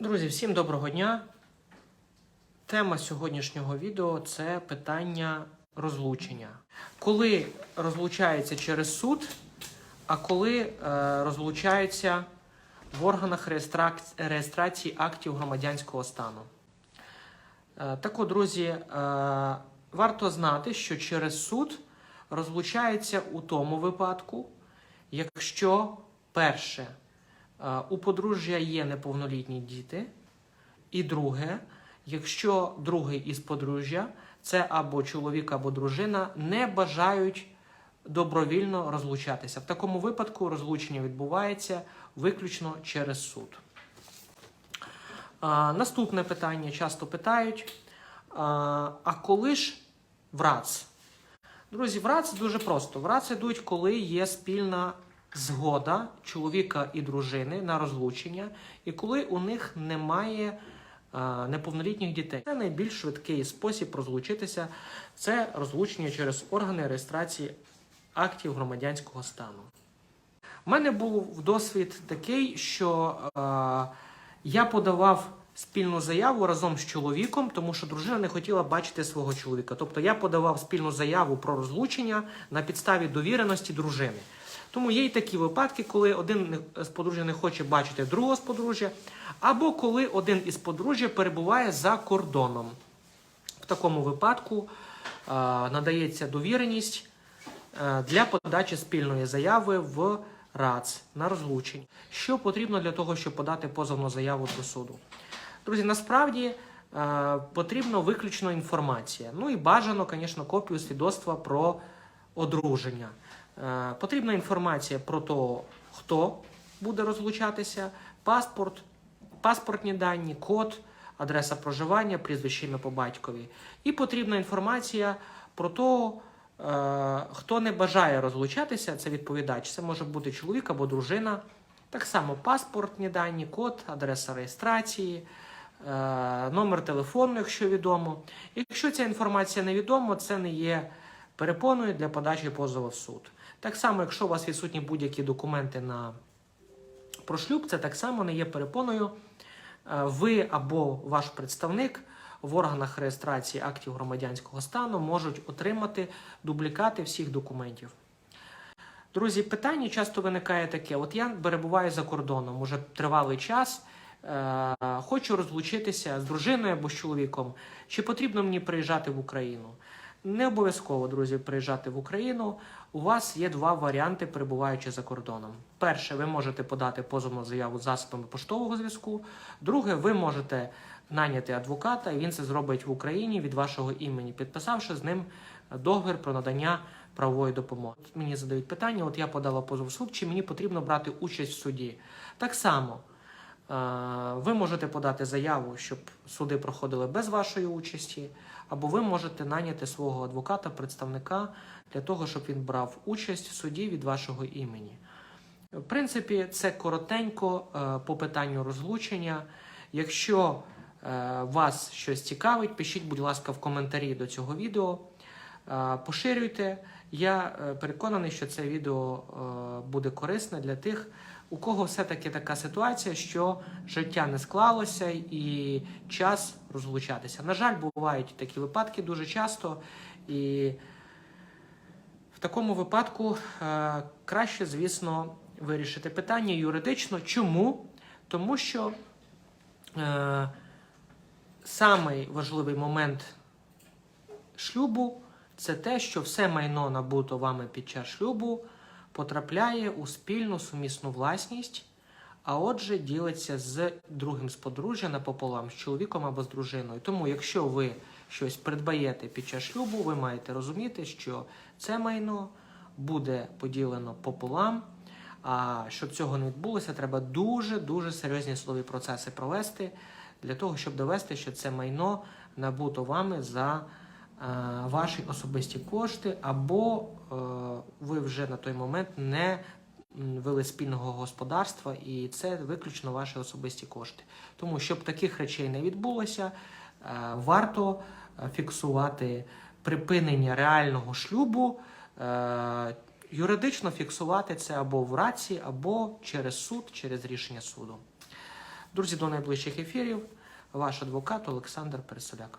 Друзі, всім доброго дня. Тема сьогоднішнього відео це питання розлучення. Коли розлучається через суд, а коли е, розлучається в органах реєстрації актів громадянського стану. Е, так от, друзі, е, варто знати, що через суд розлучається у тому випадку, якщо перше у подружжя є неповнолітні діти, і друге, якщо другий із подружжя, це або чоловік, або дружина, не бажають добровільно розлучатися. В такому випадку розлучення відбувається виключно через суд. А, наступне питання часто питають: а, а коли ж врац? Друзі, врац дуже просто. Врац ідуть, коли є спільна згода чоловіка і дружини на розлучення, і коли у них немає а, неповнолітніх дітей. Це найбільш швидкий спосіб розлучитися. Це розлучення через органи реєстрації актів громадянського стану. У мене був досвід такий, що е, я подавав спільну заяву разом з чоловіком, тому що дружина не хотіла бачити свого чоловіка. Тобто я подавав спільну заяву про розлучення на підставі довіреності дружини. Тому є й такі випадки, коли один з подружжя не хоче бачити другого з подружжя, або коли один із подружжя перебуває за кордоном. В такому випадку надається довіреність е, для подачі спільної заяви в РАЦ на розлучення. Що потрібно для того, щоб подати позовну заяву до суду? Друзі, насправді е, потрібна виключно інформація. Ну і бажано, звісно, копію свідоцтва про одруження. Е, потрібна інформація про те, хто буде розлучатися, паспорт, паспортні дані, код, адреса проживання, прізвище ім'я по батькові. І потрібна інформація про те, е, хто не бажає розлучатися, це відповідач. Це може бути чоловік або дружина. Так само паспортні дані, код, адреса реєстрації, е, номер телефону, якщо відомо. Якщо ця інформація невідома, це не є перепоною для подачі позову в суд. Так само, якщо у вас відсутні будь-які документи на про шлюб, це так само не є перепоною. Е, Ви або ваш представник в органах реєстрації актів громадянського стану можуть отримати дублікати всіх документів. Друзі, питання часто виникає таке: от я перебуваю за кордоном уже тривалий час, е, хочу розлучитися з дружиною або з чоловіком. Чи потрібно мені приїжджати в Україну? Не обов'язково, друзі, приїжджати в Україну. У вас є два варіанти, перебуваючи за кордоном. Перше, ви можете подати позовну заяву засобами поштового зв'язку. Друге, ви можете наняти адвоката, і він це зробить в Україні від вашого імені, підписавши з ним договір про надання правової допомоги. От Мені задають питання: от я подала позов в суд, чи мені потрібно брати участь в суді? Так само. е, Ви можете подати заяву, щоб суди проходили без вашої участі, або ви можете наняти свого адвоката, представника для того, щоб він брав участь в суді від вашого імені. В принципі, це коротенько е, по питанню розлучення. Якщо е, вас щось цікавить, пишіть, будь ласка, в коментарі до цього відео. Е, Поширюйте. Я переконаний, що це відео буде корисне для тих, у кого все-таки така ситуація, що життя не склалося і час розлучатися. На жаль, бувають такі випадки дуже часто. І в такому випадку е, краще, звісно, вирішити питання юридично. Чому? Тому що е, самий важливий момент шлюбу це те, що все майно набуто вами під час шлюбу потрапляє у спільну сумісну власність, а отже, ділиться з другим з подружжя напополам, з чоловіком або з дружиною. Тому, якщо ви щось придбаєте під час шлюбу, ви маєте розуміти, що це майно буде поділено пополам. А щоб цього не відбулося, треба дуже дуже серйозні слові процеси провести для того, щоб довести, що це майно набуто вами за ваші особисті кошти, або е, ви вже на той момент не вели спільного господарства, і це виключно ваші особисті кошти. Тому, щоб таких речей не відбулося, е, варто е, фіксувати припинення реального шлюбу. е, Юридично фіксувати це або в раці, або через суд, через рішення суду. Друзі, до найближчих ефірів. Ваш адвокат Олександр Переселяк.